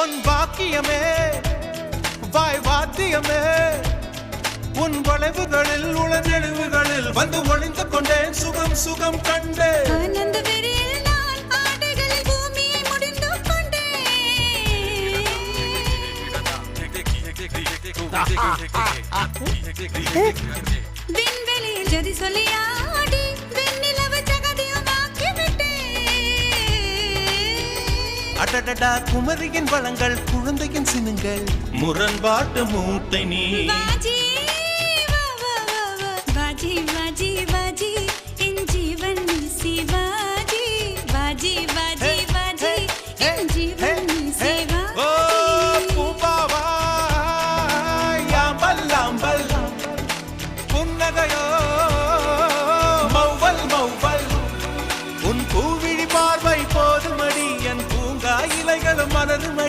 பொன் பாக்கியமே வாய் வாத்தியமே. உன் வளைவுகளில் உளநெழுவுகளில் வந்து ஒளிந்து கொண்டேன். சுகம் சுகம் கண்டேன். விண்வெளியில் ஜதி சொல்லி அடடடா குமரியின் வளங்கள் குழந்தையின் சினுங்கள். முரண்பாட்டு மூட்டை நீ. புன்னகையோ மலரும்